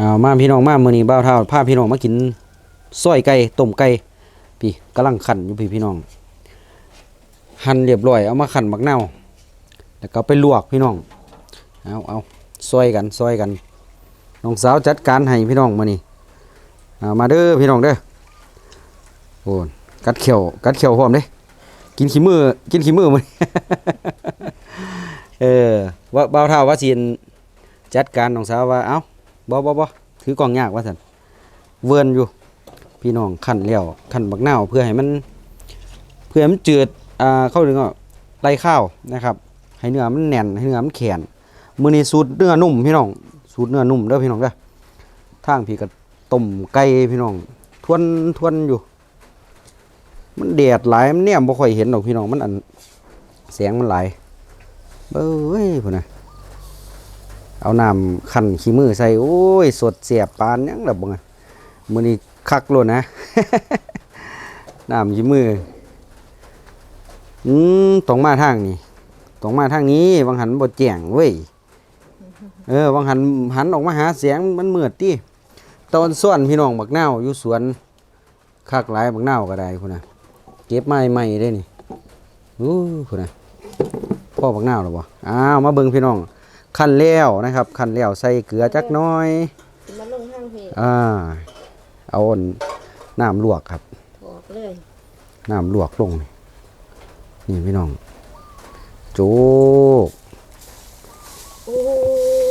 เอามาพี่น้องมามื้อนี้บ่าวเท่าพาพี่น้องมากินซอยไก่ต้มไก่พี่กำลังคั่นอยู่พี่พี่น้อง หั่นเรียบร้อยเอามาคั่นบักนาวแล้วก็ไปลวกพี่น้องเอาเอาซอยกันซอยกันน้องสาวจัดการให้พี่น้องมื้อนี้เอามาเด้อพี่น้องเด้อโอ้กัดเขียวกัดเขียวพร้อมเด้กินขี้มือกินขี้มือมื้อเออว่าบ่าวเท่าว่าสิจัดการน้องสาวว่าเอ้า บ่บ่บ่ถือกล่องยากว่าซั่นเวิร์นอยู่ พี่น้องคั่นแล้วคั่นบักนาวเพื่อให้มัน เพื่อให้มันจืดอ่าเข้าถึงก็ไล่ข้าวนะครับ ให้เนื้อมันแน่นให้เนื้อมันแข็งมือนี้สูตรเนื้อนุ่มพี่น้องสูตรเนื้อนุ่มเด้อพี่น้องเด้อทางพี่ก็ต้มไก่พี่น้อง ทวนทวนอยู่ มันแดดหลายมันเนี่ยบ่ค่อยเห็นดอกพี่น้องมันอันแสงมันหลายเบ้ยพุ่นน่ะ เอาน้ำคั่นขี้มือใส่โอ้ยสดเสียบปานยังล่ะบ่งมือนี้คักโลดนะน้ำขี้มืออืมต้องมาทางนี้ต้องมาทางนี้วังหันบ่แจ้งเว้ยเออวังหันหันออกมาหาเสียงมันเมือดติตอนส่วนพี่น้องบักเนาอยู่สวนคักหลายบักเนาก็ได้พุ่นน่ะเก็บไม้ใหม่ได้นี่อู้พุ่นะพ่อบักเนาหรอบ่อ้าวมาเบิ่งพี่น้อง ขั้นแล้วนะครับขั้นแล้วใส่เกลือจักหน้อยมาลงห้างเพจอ่าเอาอันน้ำลวกครับบอกเลยน้ำลวกลง นี่นี่พี่น้องโจกโอ้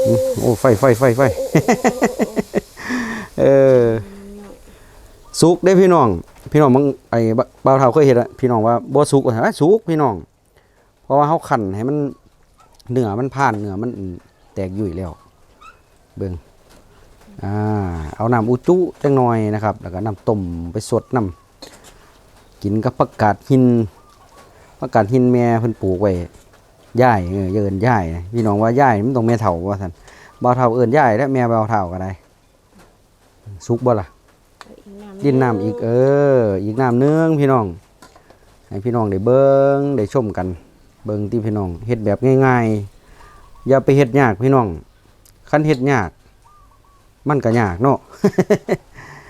อื้อโอ้ไฟไฟไฟไฟเออสุกได้พี่น้อง พี่น้องมึงไอ้บบ่าวเฒ่าเคยเห็นอะพี่น้องว่าบ่สุกว่าซั่นสุกพี่น้อง เพราะว่าเฮาคั่นให้มัน เนื้อมันผ่านเนื้อมันแตกยุ่ยแล้ว เบิ่งอ่าเอาน้ำอุจุจังหน่อยนะครับ แล้วก็น้ำต้มไปสดน้ำกินกับผักกาดหินผักกาดหินแม่เพิ่นปลูกไว้ย่ายเออเอิ้นย่ายนะพี่น้องว่าย่ายมันต้องแม่เฒ่าว่าซั่นบ่าวเฒ่าเอิ้นย่ายและแม่บ่าวเฒ่าก็ได้สุกบ่ล่ะดินน้ำอีกเออ อีกน้ำหนึงพี่น้องให้พี่น้องได้เบิ้งได้ชมกัน เบิ้งที่พี่น้องเฮ็ดแบบง่ายๆ อย่าไปเฮ็ดยากพี่น้องคันเฮ็ดยาก มันก็ยากเนาะ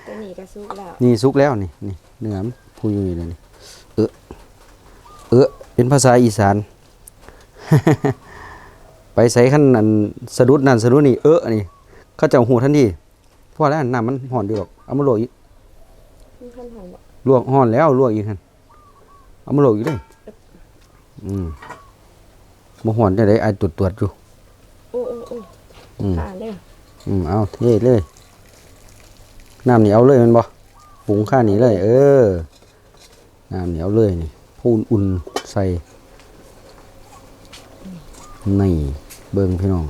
ตัวนี้ก็สุกแล้วนี่สุกแล้วนี่นี่เนื้อมันพูอยู่นี่เลยนี่เออเออเป็นภาษาอีสาน ไปใส่ขั้นอันสะดุดนั่นสะดุดนี่เออนี่เขาเจ้าหูทันทีเพราะแล้วน้ำมันห่อนดีหรอกเอามาโรยอีกมันขั้นหอมบ่ลวกห่อนแล้วลวกอีกคันเอามาโรยอีกเลย อืมมาห่อนได้ไดไอตรวจตรวจอยู่ โอ้โอ้โอ้อืมผ่านเลยอืมเอาเทเลย น้ำนี่เอาเลยแมันบ่ปรุงข้านี่เลย เออ น้ำนี่เอาเลยนี่พูนอุ่นใส่ นี่ เบิ่งพี่น้อง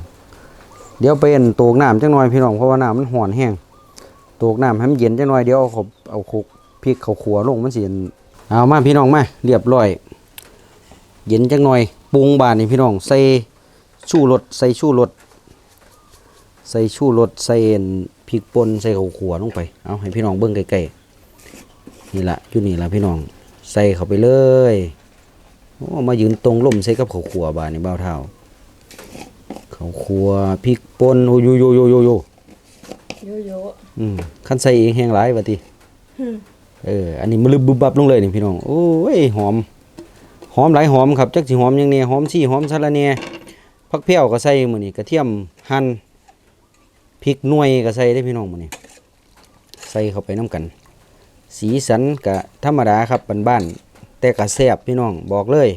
เดี๋ยวเป็นโตกน้ำจังหน่อยพี่น้องเพราะว่าน้ำมันห่อนแห้งโตกน้ำให้มันเย็นจังหน่อยเดี๋ยวเอาเขาเอาคุกพริกเขาขัวลงมันสิเอามาพี่น้องมาเรียบร้อย เย็นจังหน่อยปรุงบานนี่พี่น้องใส่ชูรสใส่ชูรสใส่ชูรสใส่พริกป่นใส่ข้าวขัวลงไปเอาให้พี่น้องเบิ่งใกล้ๆนี่ละอยู่นี่ละพี่น้องใส่เข้าไปเลยโอ้มายืนตรงล่มใส่กับข้าวขัวบาดนี่เบาเท้าข้าวขัวพริกป่นโอ้โยโยโยโยโยโยโย่อืมคันใส่เองแห้งหลายว่าติอืมเอออันนี้มันลึบบึบบับลงเลยนี่พี่น้องโอ้ยหอม หอมหลายหอมครับจักสิหอมหยังเนี่ยหอมซี่หอมสะระแหน่ผักเพี้ยวก็ใส่มื้อนี้กระเทียมหั่นพริกหน่วยก็ใส่ได้พี่น้องมื้อนี้ใส่เข้าไปน้ำกัน สีสันก็ธรรมดาครับบ้านๆแต่ก็แซ่บพี่น้องบอกเลย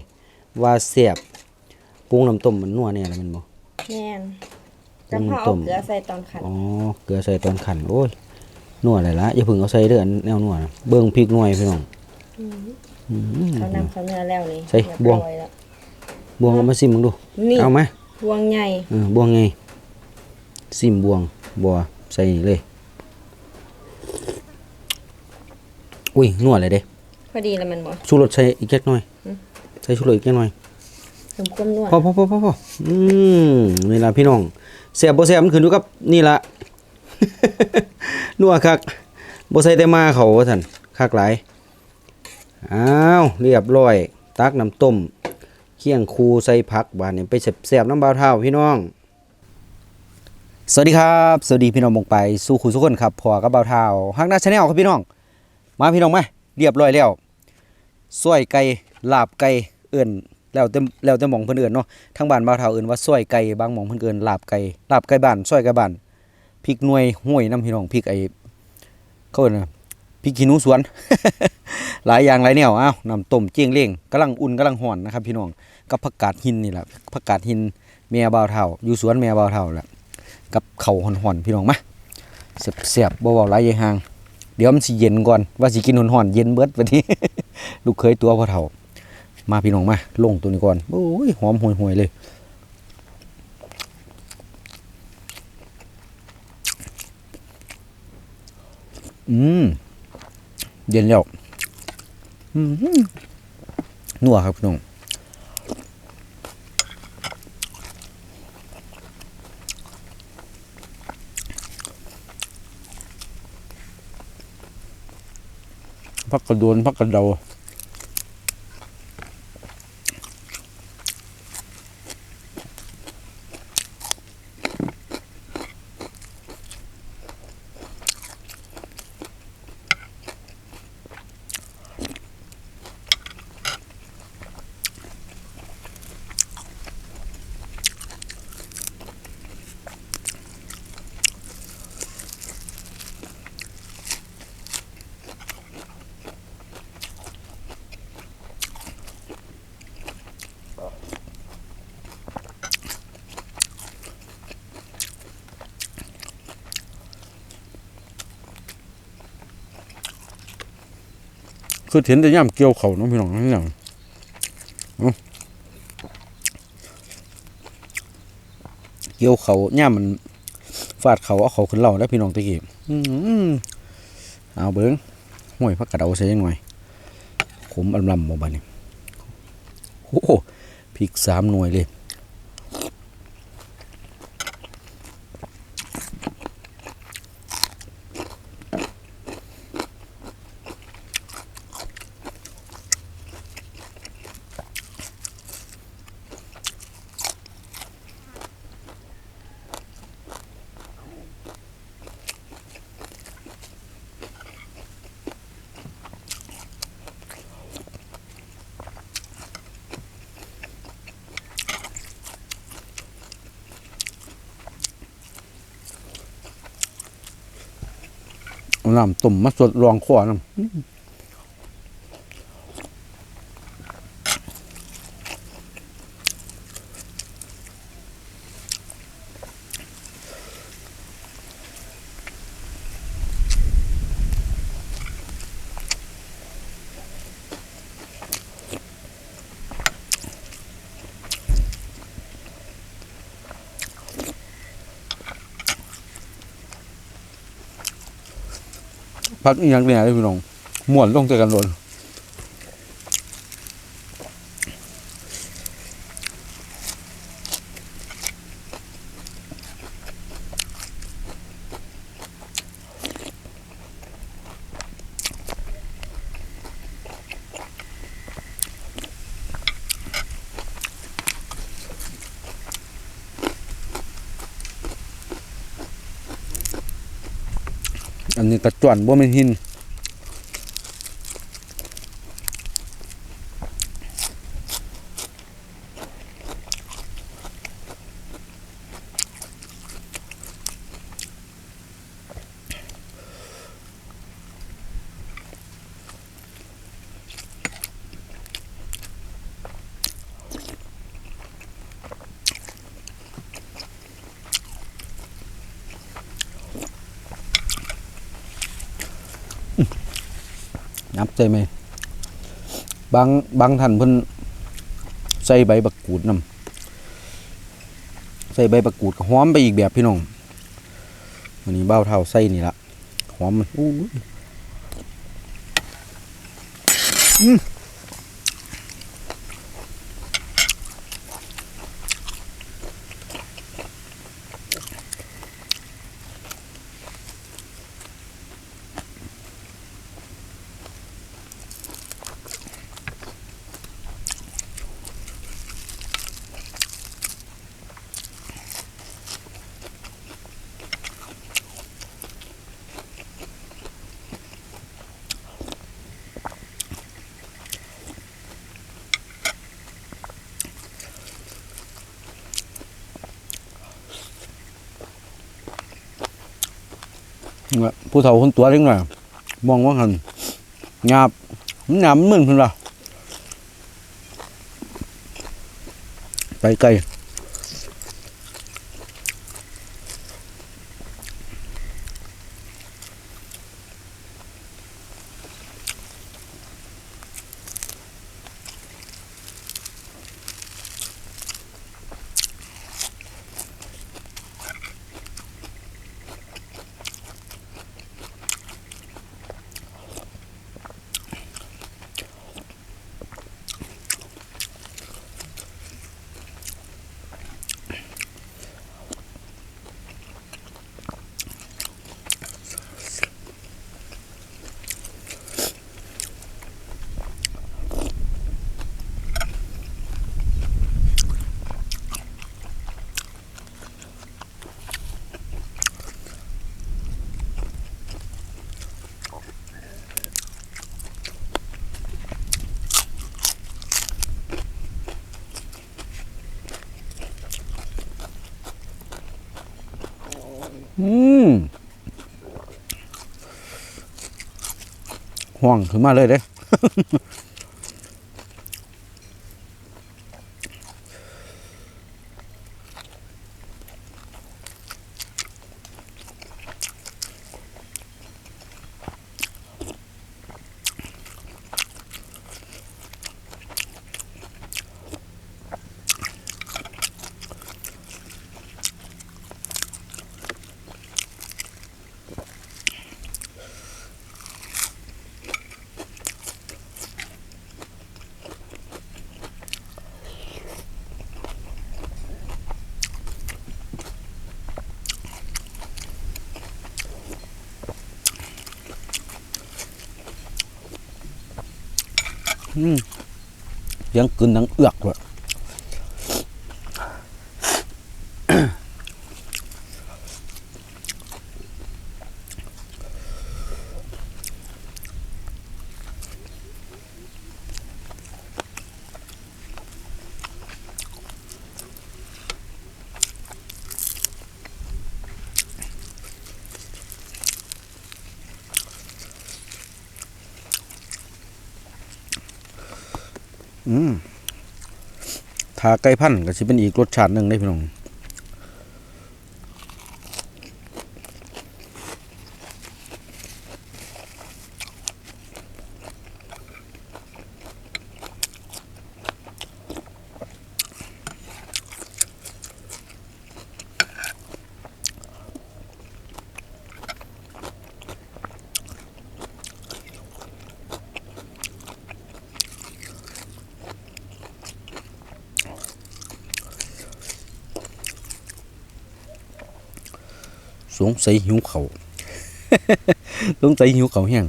ว่าแซ่บปรุงน้ำต้มมันนัวแน่แล้วแมันบ่แม่นต้กะมเพราต้เอามเกลือใส่ตอนขันอ๋อเกลือใส่ตอนขันโอ้ยนัวเลยละอย่าเพิ่งเอาใส่เด้ออันแนวนัวนะเบิ่งพริกหน่วยพี่น้องอืมอืม เขานำเขาเนื้อแล้วนี่ใส่เรียบวง ร้อยแล้บวงเอามาซิมมึงดู นี่ เอาไหมบวงใหญ่เออบวงไง ซิมบวงบัวใส่นี่เลย อุ้ยนัวเลยเด้พอดีแล้วมันบ่ ชูรสใส่อีกแค่น้อย อืม ใส่ชูรสอีกแค่น้อย สมความนวลพอพอพอพอพออืมนี่ล่ะพี่น้องแซ่บบ่แซ่บมันขึ้นอยู่กับนี่ล่ะนัวคักบ่ใส่แต่มาเขาว่าซั่นคักหลาย อ้าวเรียบร้อย ตักน้ำต้มเคี่ยงคูใส่ผักบาดนี้ไปแซ่บๆน้ำบาวเท้าพี่น้อง สวัสดีครับ สวัสดีพี่น้องมงไปสู่คุณทุกคนครับพอกับบาเท้าฮักหน้าชาแนลครับพี่น้อง มาพี่น้องไหมเรียบร้อยแล้วซอยไก่ลาบไก่เอื่นแล้วเต็มแล้วเต็มหมองเพิ่นเอื่นเนาะทางบ้านบาเท้าเอื่นว่าซอยไก่บางหมองเพิ่นเอื่นลาบไก่ลาบไก่บ้านซอยไก่บ้านพริกหน่วยห้วยน้ำพี่น้องพริกไอ้เขาเอิ้นว่า พริกขี้หนูสวน หลายอย่างหลายแนวอ้าวน้ำต้มเจียงเล่งกำลังอุ่นกำลังห่อนนะครับพี่น้องกับผักกาดหินนี่แหละผักกาดหินแม่เบาเท้าอยู่สวนแม่เบาเท่าแหละกับเข่าห่อนๆพี่น้องมาเสียบๆบ่เว้าหลายยางห่าง เดี๋ยวมันสิเย็นก่อนว่าสิกินห่อนๆเย็นเบิดวันนี้ ลูกเคยตัวพ่อเฒ่า มาพี่น้องมาลงตัวนี้ก่อนโอ้ยหอมห่วยๆเลยอืม เย็นแล้วอืมนัวครับพี่น้องพักกระโดนพักกระเดา คือเห็นแต่ย่ำเกี่ยวเขาน้องพี่น้องนั่อย่างเกี่ยวเขาย่ำมันฟาดเขาเอาเขาขึ้นเล่าแล้พี่น้องตะกี้เอาเบิ้งห่วยพักกระเดาใส่ยังหน่อยขมอำลำบ่บานี่โอ้โหพริกสามหน่วยเลย น้ำต้มมาสดรองขวน้ำ พักอีกยังเนี่ยพี่น้องม่วนลงใจกันโดน อันนี้กระจวนบ่แม่นหิน นับใจไหมบางบางท่านเพิ่นใส่ใบบักกูดนํใส่ใบบักกูดก็หอมไปอีกแบบพี่น้องอันนี้เบ้าเท่าใส่นี่ละหอมมันอู้ ผู้เฒ่าคนตัวเล็กหน่อยมองว่าหันหยาบมันหยาบมันมึนเพิ่นล่ะไปไกล อืมห่วงขึ้นมาเลยเด้ ยังกึนนังเอือกเลย อืมถ้าไก่พันก็จะเป็นอีกรสชาติหนึ่งได้พี่น้อง สงสัยหิวเขาวสงสัยหิวเขาแห้ง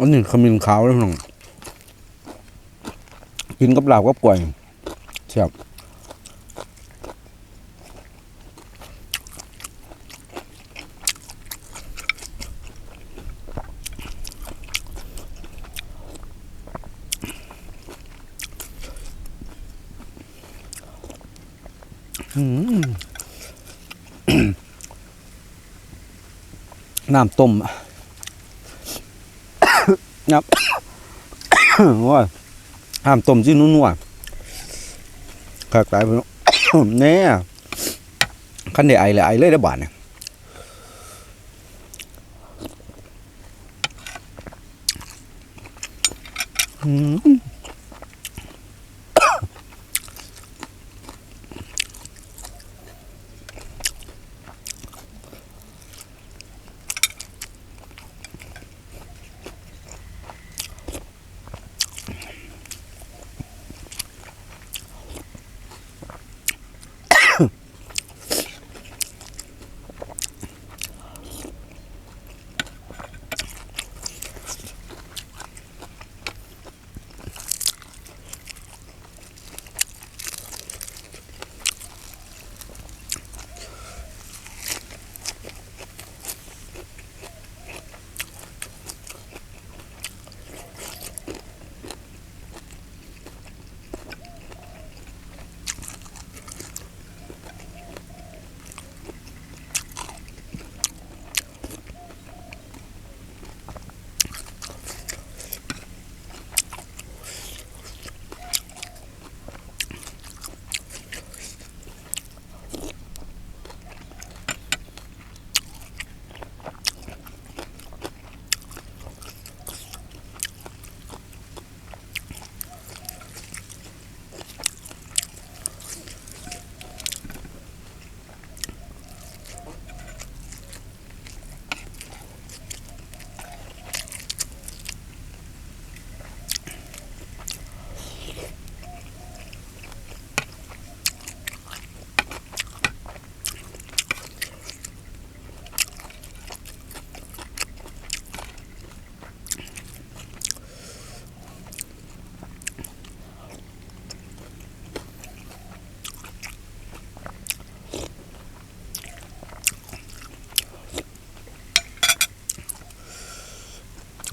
อันนี้ขมิ้นขาวเลยพี่น้องกินกับลาบกับกล้วยแซ่บอืมน้ำต้ม นับว่าห้ามต้มที่นุ่นว่ะขากตายเปแล้วแน่ขั้นเดไอเลยไอเลยได้บาทเนี่ยอืม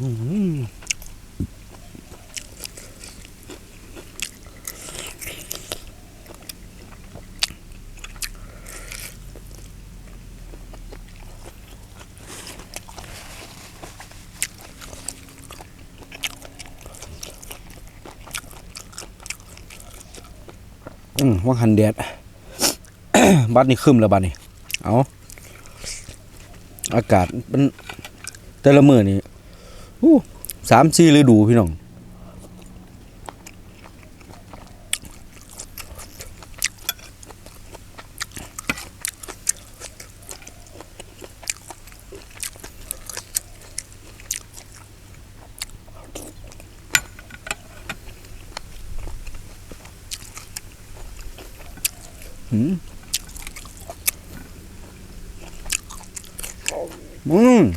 อืมว่างหันแดดบัดนี้ครึมแล้วบัดนี้เอาอากาศมันแต่ละมือนี่ สามสี่ฤดูพี่น้อง อืมอืมโอ้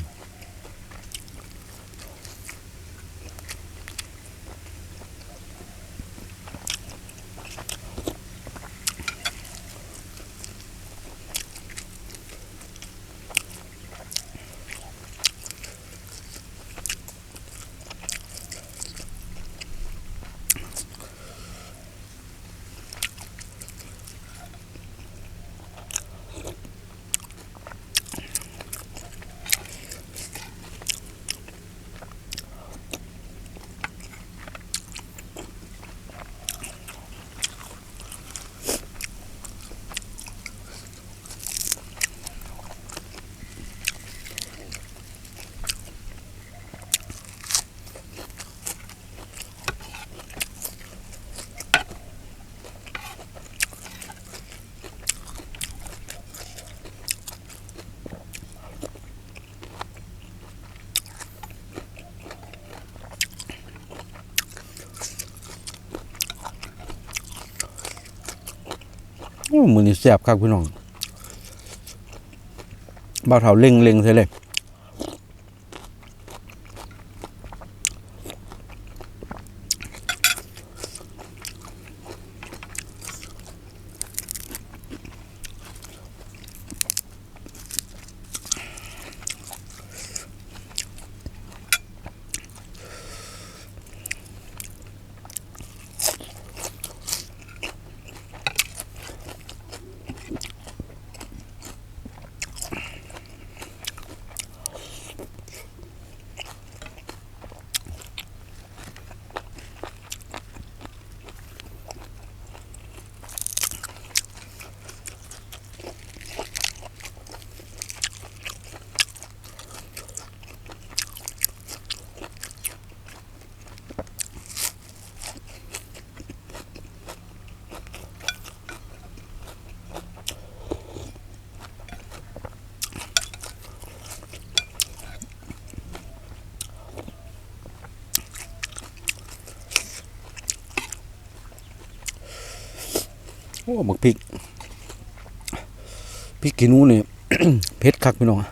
มือนี่แสบครับพี่น้องบ่าวเถาเล็งเล็งใช่เลย โอ้หมักพริกพริกกินนูนี่ เผ็ดคักพี่น้องอะ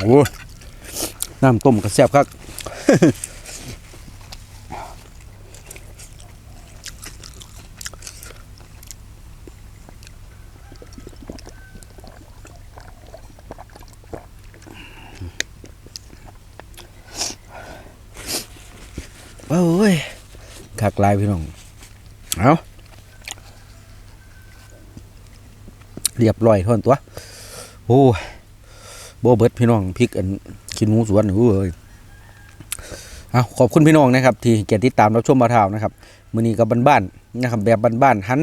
โอ้น้ำต้มก็แซ่บคักโอ้ยคักลายพี่น้อง เอาเรียบร้อยท่อนตัว โอ้ บเบิดพี่น้องพริกอันขี้หนูสวนโอ้ยเอาขอบคุณพี่น้องนะครับ ที่เกียรติดตามรับชมมาทาวนะครับมื้อนี้ก็บ้านๆนะครับแบบบ้านๆหัน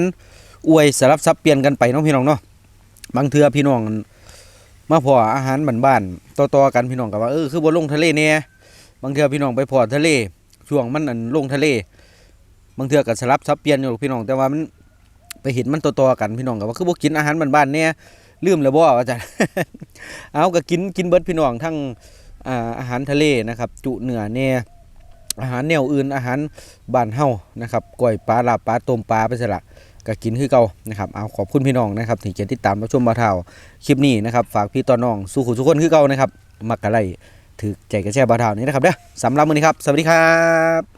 อวยสลับซับเปลี่ยนกันไปน้องพี่น้องเนาะบางเทือพี่น้องมาพออาหารบ้านๆต่อๆกันพี่น้องก็ว่าเออคือบ่ลงทะเลเนี่ยบางเทือพี่น้องไปพอทะเล ช่วงมันอันลงทะเล บางเทือก็สลับซับเปลี่ยนอยู่พี่น้องแต่ว่ามันไปเห็นมันต่อๆกันพี่น้องก็ว่าคือบ่กินอาหารบ้านๆเนี่ย ลืมแล้วบ่ว่าจันเอาก็กินกินเบิดพี่น้องทั้งอาอาหารทะเลนะครับ จุเนื้อแน่อาหารแนวอื่นอาหารบ้านเฮานะครับก้อยปลาลาบปลาต้มปลาไปซะละก็กินคือเก่านะครับเอาขอบคุณพี่น้องนะครับที่เกียรติดตามรับชมบ่าเท่าคลิปนี้นะครับฝากพี่ต่อน้องสู้ขุทุกคนคือเก่านะครับมักกะไลถือใจกระแช่บาเท่านี้นะครับเด้อสำหรับมื้อนี้ครับ สวัสดีครับ